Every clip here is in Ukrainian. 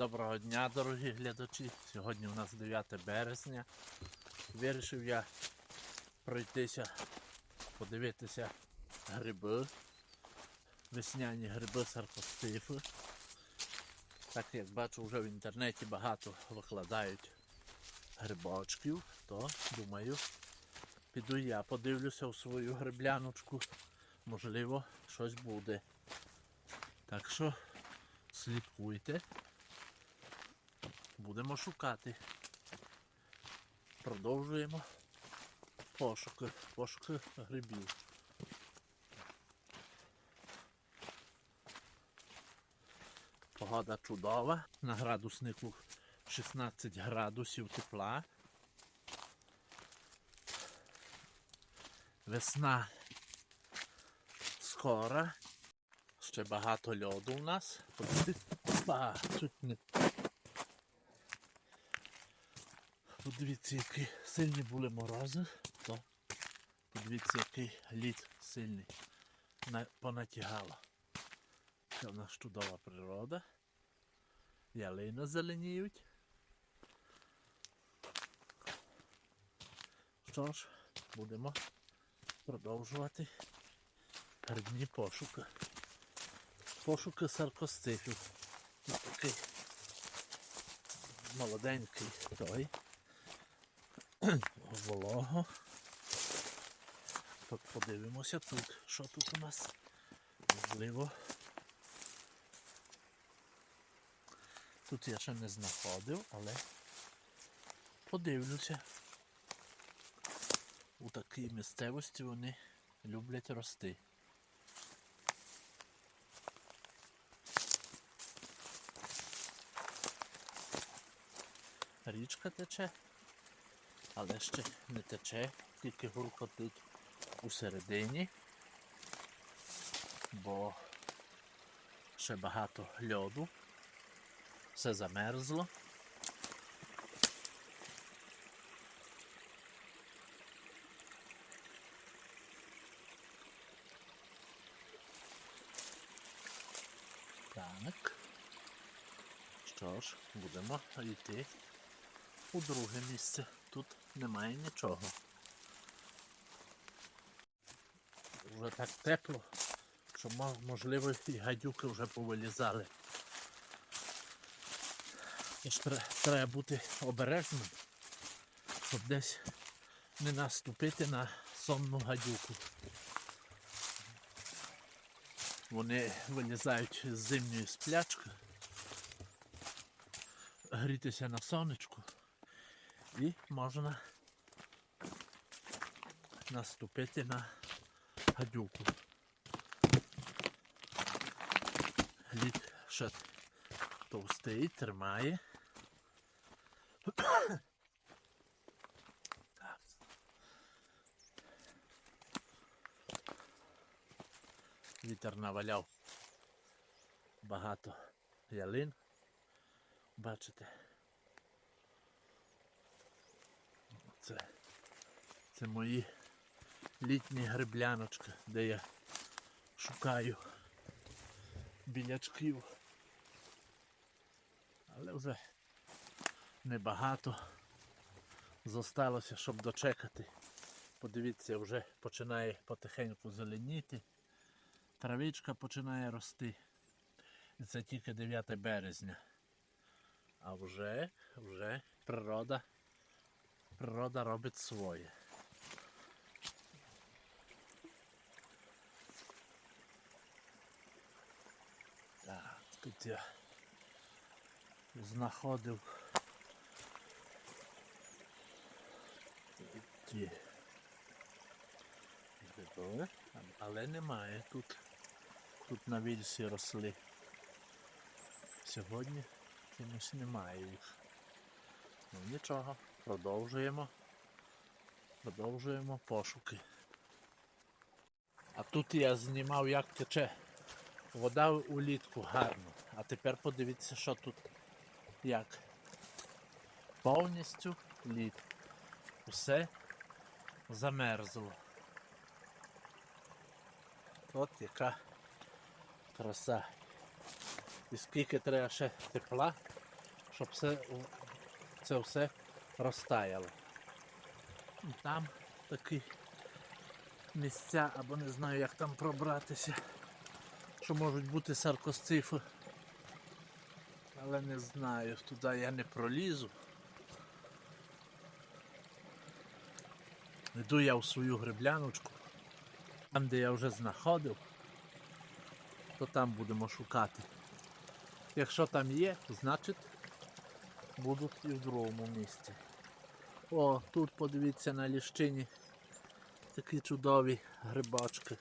Доброго дня, дорогі глядачі. Сьогодні у нас 9 березня. Вирішив я пройтися, подивитися гриби, весняні гриби саркостифи. Так як бачу, вже в інтернеті багато викладають грибочків, то думаю, піду я подивлюся в свою грибляночку. Можливо, щось буде. Так що слідкуйте. Будемо шукати. Продовжуємо пошуки, пошуки грибів. Погода чудова. На градуснику 16 градусів тепла. Весна скоро. Ще багато льоду у нас. Опа, чуть не Подивіться, які сильні були морози, то подивіться, який лід сильний на- понатягало. Це в нас чудова природа. Ялина зеленіють. Що ж, будемо продовжувати грибні пошуки. Пошуки саркостифів. Такий молоденький той волого. Так подивимося тут, що тут у нас можливо. Тут я ще не знаходив, але подивлюся. У такій місцевості вони люблять рости. Річка тече але ще не тече, тільки гуркотить у середині, бо ще багато льоду, все замерзло. Так. Що ж, будемо йти у друге місце. Тут немає нічого. Вже так тепло, що можливо і гадюки вже повилізали. Тож тре- треба бути обережним, щоб десь не наступити на сонну гадюку. Вони вилізають з зимньої сплячки, грітися на сонечку і можна наступити на гадюку. Лід ще товстий, тримає. Вітер наваляв багато ялин. Бачите? Це, це мої літні грибляночки, де я шукаю білячків. Але вже небагато зосталося, щоб дочекати. Подивіться, вже починає потихеньку зеленіти. Травичка починає рости. І це тільки 9 березня. А вже, вже природа природа робить своє. Так, тут я знаходив ті гриби, але немає тут. Тут на вільсі росли. Сьогодні чомусь немає їх. Ну нічого, продовжуємо. Продовжуємо пошуки. А тут я знімав, як тече вода улітку гарно. Тепер подивіться, що тут як. Повністю лід. Усе замерзло. От яка краса. І скільки треба ще тепла, щоб все, це все розтаяло. Там такі місця, або не знаю, як там пробратися, що можуть бути саркосцифи. Але не знаю, туди я не пролізу. Йду я в свою грибляночку, там, де я вже знаходив, то там будемо шукати. Якщо там є, значить будуть і в другому місці. О, тут подивіться на ліщині такі чудові грибочки.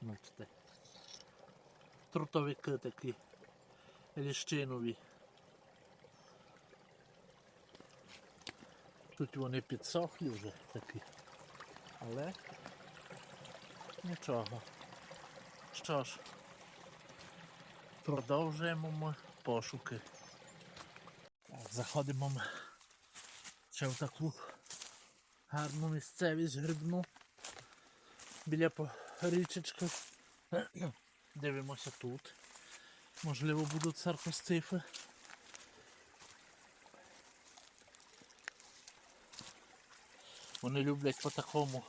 Бачите. Трутовики такі ліщинові. Тут вони підсохлі вже такі. Але нічого. Що ж, продовжуємо ми пошуки. Заходимо ми ще в таку гарну місцевість грибну біля річечки. Дивимося тут. Можливо, будуть саркостифи. Вони люблять по такому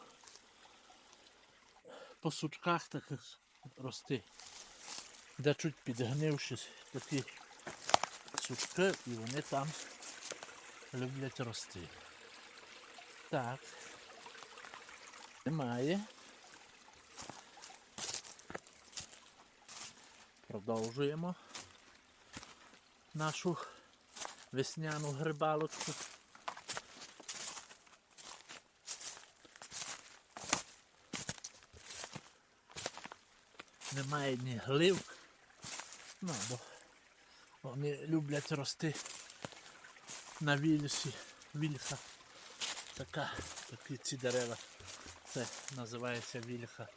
по сучках таких рости. Де чуть підгнившись такі сучки і вони там люблять рости. Так. Немає. Продовжуємо нашу весняну грибалочку. Немає ні глив, ну, бо вони люблять рости на вільсі, вільха. Така, такі ці дерева. Це називається вільха.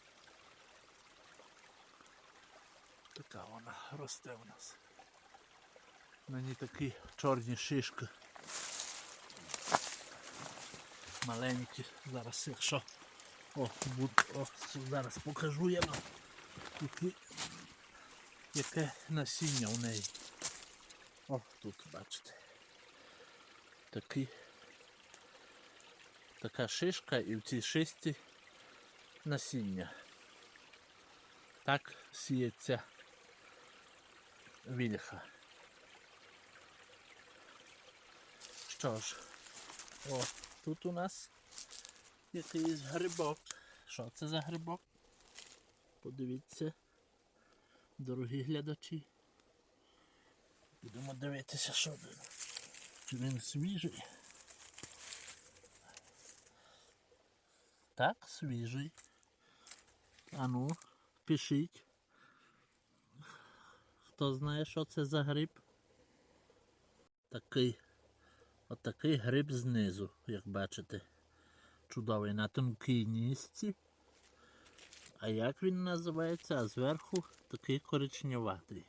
Така вона росте у нас. На ній такі чорні шишки. Маленькі. Зараз якщо о, буд, о, зараз покажу я вам. Які, яке насіння у неї. О, тут бачите. Такі, така шишка і в цій шисті насіння. Так сіється вільха. Що ж, о, тут у нас якийсь грибок. Що це за грибок? Подивіться, дорогі глядачі. Будемо дивитися, що він. Чи він свіжий. Так, свіжий. Ану, пишіть. Хто знає, що це за гриб? Такий. Отакий гриб знизу, як бачите. Чудовий на тонкій нісці. А як він називається? А зверху такий коричневатий.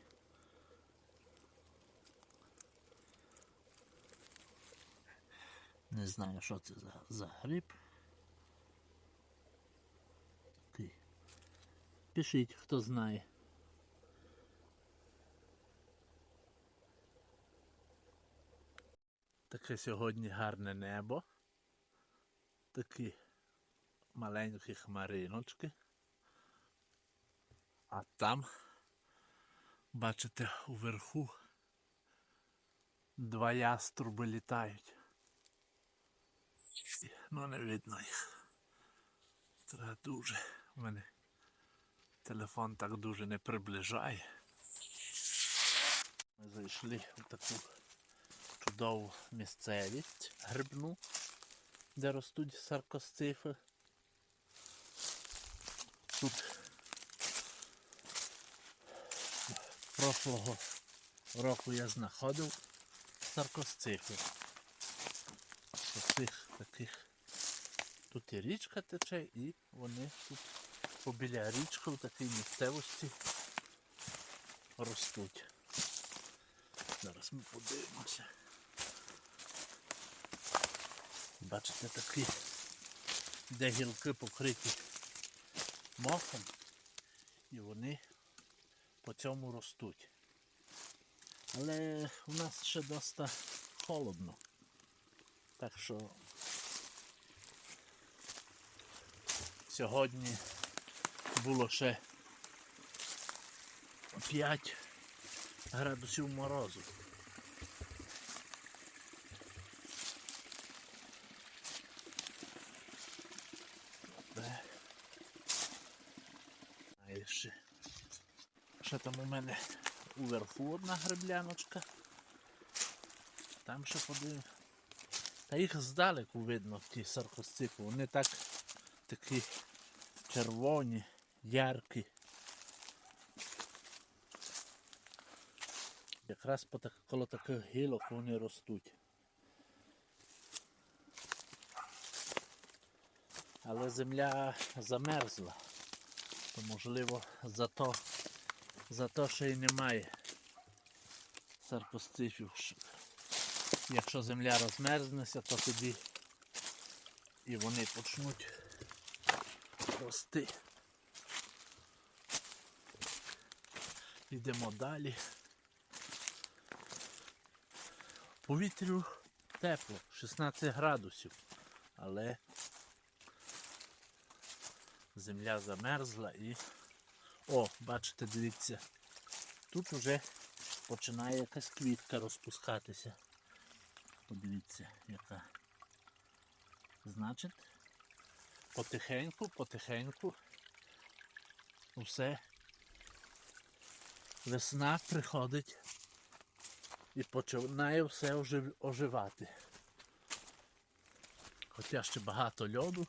Не знаю, що це за, за гриб. Такий. Пишіть, хто знає. Таке сьогодні гарне небо. Такі маленькі хмариночки. А там, бачите, уверху два яструби літають. Ну не видно їх. Треба дуже. У мене телефон так дуже не приближає. Ми зайшли в таку чудову місцевість грибну, де ростуть саркосцифи. Тут прошлого року я знаходив саркосцифи. Цих таких. Тут і річка тече, і вони тут побіля річки в такій місцевості ростуть. Зараз ми подивимося. Бачите, такі, де гілки покриті мохом, і вони по цьому ростуть. Але у нас ще доста холодно. Так що сьогодні було ще 5 градусів морозу. Добре. А і ще, ще там у мене уверху одна гребляночка. Там ще подивимо. Та їх здалеку видно, ті саркостипи. Вони так такі червоні, яркі. Якраз по так, коло таких гілок вони ростуть. Але земля замерзла. То можливо зато, зато ще й немає саркостифів. Якщо земля розмерзнеться, то тоді і вони почнуть рости. Йдемо далі. Повітрю тепло, 16 градусів, але земля замерзла і... О, бачите, дивіться, тут вже починає якась квітка розпускатися. Подивіться, яка. Значить, потихеньку, потихеньку все весна приходить і починає все оживати. Хоча ще багато льоду.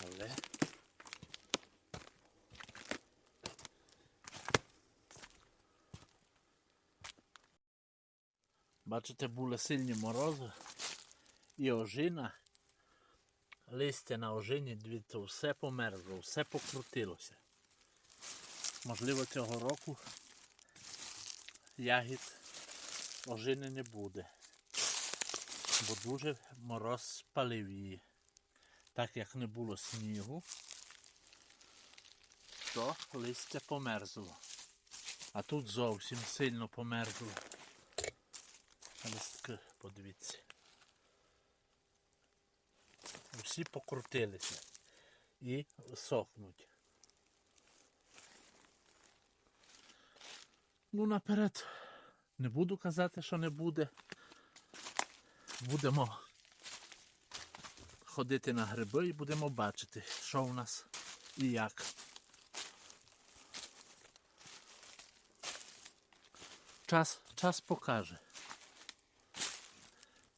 Але Бачите, були сильні морози і ожина. Листя на ожині, дивіться, все померзло, все покрутилося. Можливо, цього року ягід ожини не буде, бо дуже мороз спалив її. Так як не було снігу, то листя померзло. А тут зовсім сильно померзло. Листки, подивіться. Всі покрутилися і сохнуть. Ну, наперед не буду казати, що не буде. Будемо ходити на гриби і будемо бачити, що в нас і як. Час, час покаже.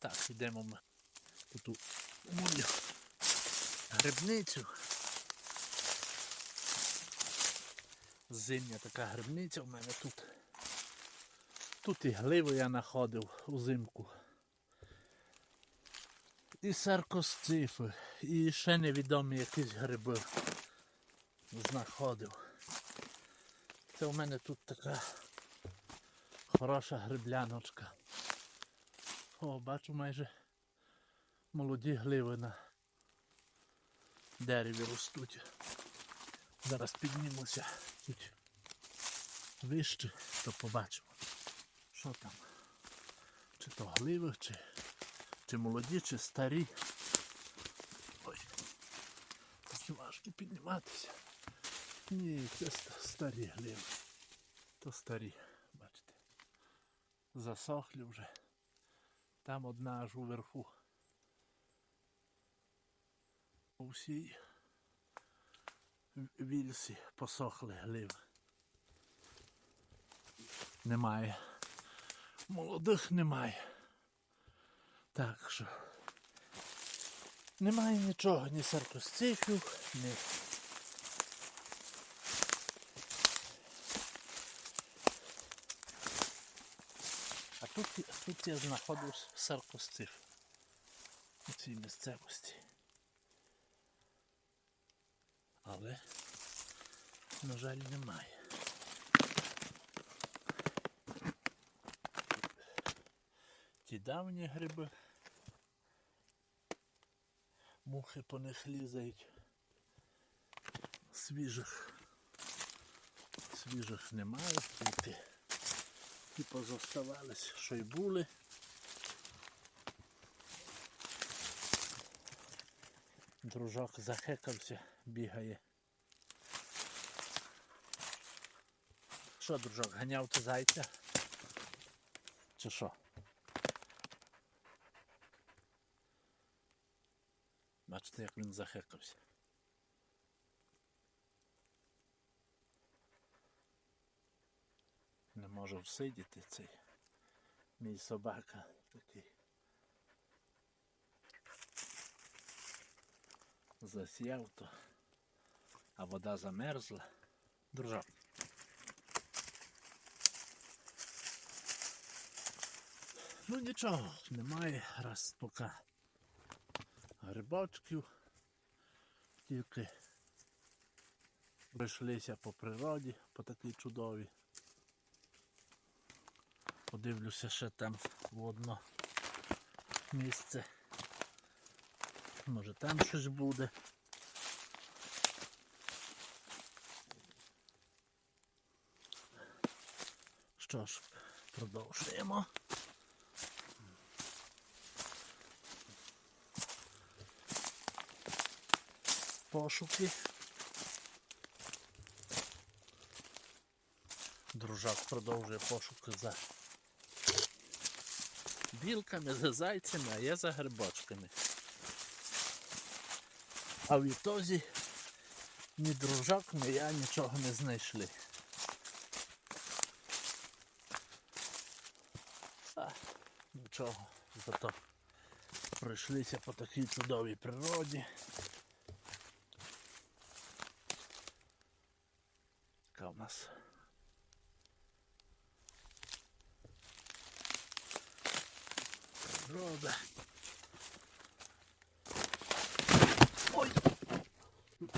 Так, йдемо ми у ту мою грибницю. Зимня така грибниця в мене тут. Тут і гливи я знаходив узимку. І саркосцифи, і ще невідомі якісь гриби знаходив. Це у мене тут така хороша грибляночка. О, бачу майже молоді гливи на дереві ростуть. Зараз піднімуся чуть вище, то побачимо, що там. Чи то гливи, чи, чи молоді, чи старі. Ой, такі важко підніматися. Ні, це старі гливи. То старі, бачите. Засохлі вже. Там одна аж уверху. У всій вільсі посохли гливи. Немає. Молодих немає. Так що немає нічого, ні саркостифів, ні. Тут, тут я знаходив саркостиф у цій місцевості. Але, на жаль, немає. Ті давні гриби. Мухи по них лізають. Свіжих. свіжих немає, тільки ті позоставались, що й були. Дружок захекався, бігає. Що, дружок, ганяв ти зайця? Чи що? Бачите, як він захекався. Не може всидіти цей мій собака такий. Засяв то, а вода замерзла. Дружок. Ну нічого, немає раз поки грибочків. Тільки пройшлися по природі, по такій чудовій. Подивлюся ще там в одно місце. Може там щось буде. Що ж, продовжуємо. Пошуки. Дружак продовжує пошуки за білками, за зайцями, а я за грибочками. А в ітозі ні дружок, ні я нічого не знайшли. А, нічого, зато пройшлися по такій чудовій природі.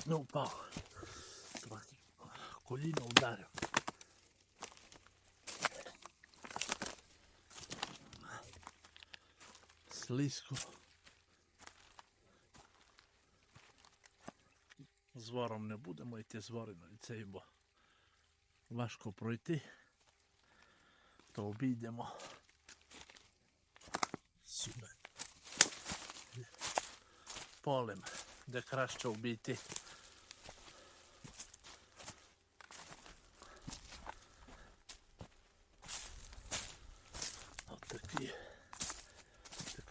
ne no, upal. Kolino udaril. Slizko. Z vorom ne budemo iti, z vori na lice bo vaško projti. To obidemo. Super. Polem, da krašče ubiti.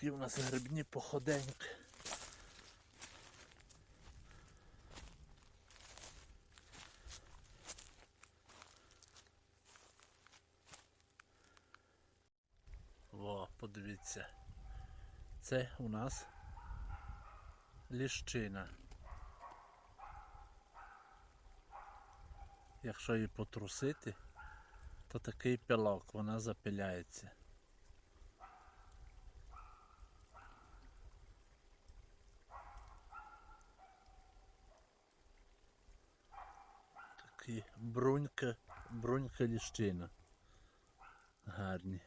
Такі у нас грибні походеньки. О, подивіться. Це у нас ліщина. Якщо її потрусити, то такий пілок, вона запиляється. Такі брунька, брунька ліщина. Гарні.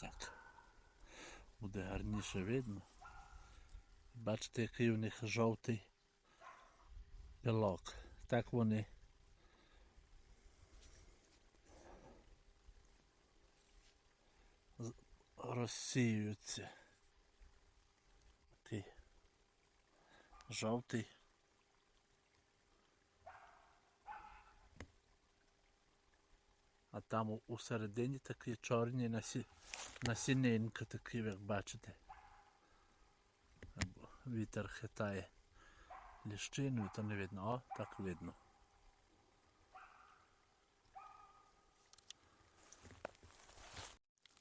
Так. Буде гарніше видно. Бачите, який у них жовтий пілок. Так вони розсіюються. Такий жовтий. А там у- середині такі чорні насі... насінинка такі, як бачите. Вітер хитає ліщину і то не видно. О, так видно.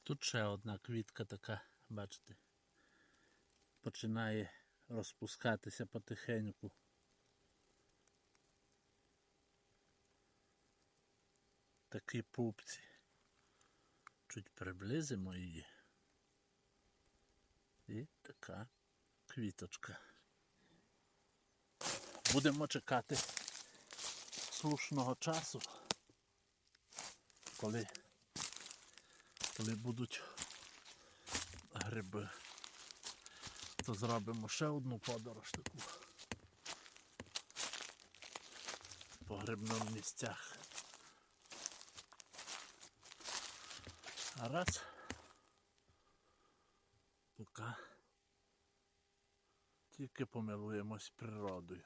Тут ще одна квітка така, бачите, починає розпускатися потихеньку. Такі пупці. Чуть приблизимо її. І така квіточка. Будемо чекати слушного часу, коли, коли будуть гриби. То зробимо ще одну подорож таку. по грибному місцях. А раз. Поки тільки помилуємось природою.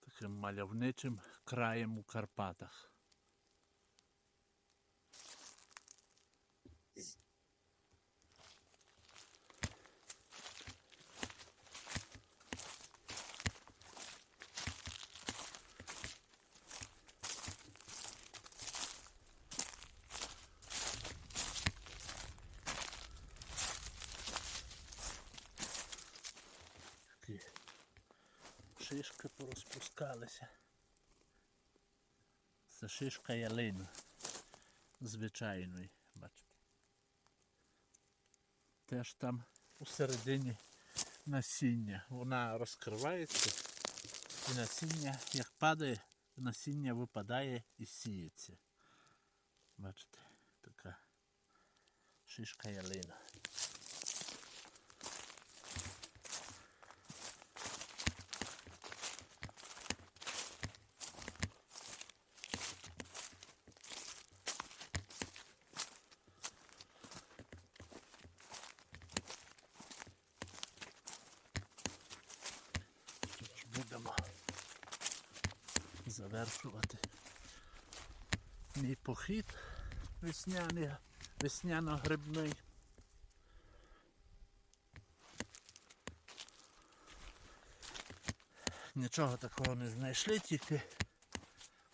Таким мальовничим краєм у Карпатах. Шишки порозпускалися. Це шишка ялини. Звичайної, бачите. Теж там у середині насіння. Вона розкривається і насіння, як падає, насіння випадає і сіється. Бачите, така шишка ялина. Тож будемо завершувати мій похід весняний, весняно-грибний. Нічого такого не знайшли, тільки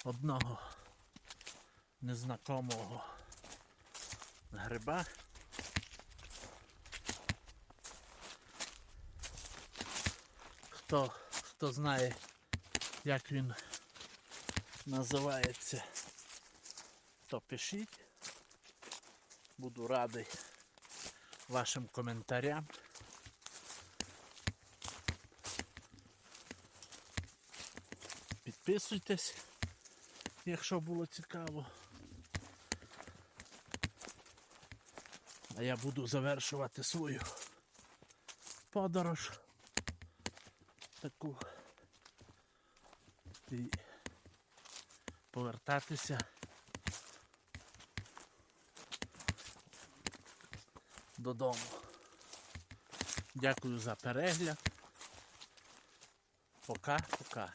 одного незнакомого гриба. Хто, хто знає, як він називається, то пишіть. Буду радий вашим коментарям. Підписуйтесь, якщо було цікаво. А я буду завершувати свою подорож таку і повертатися додому. Дякую за перегляд. Пока-пока.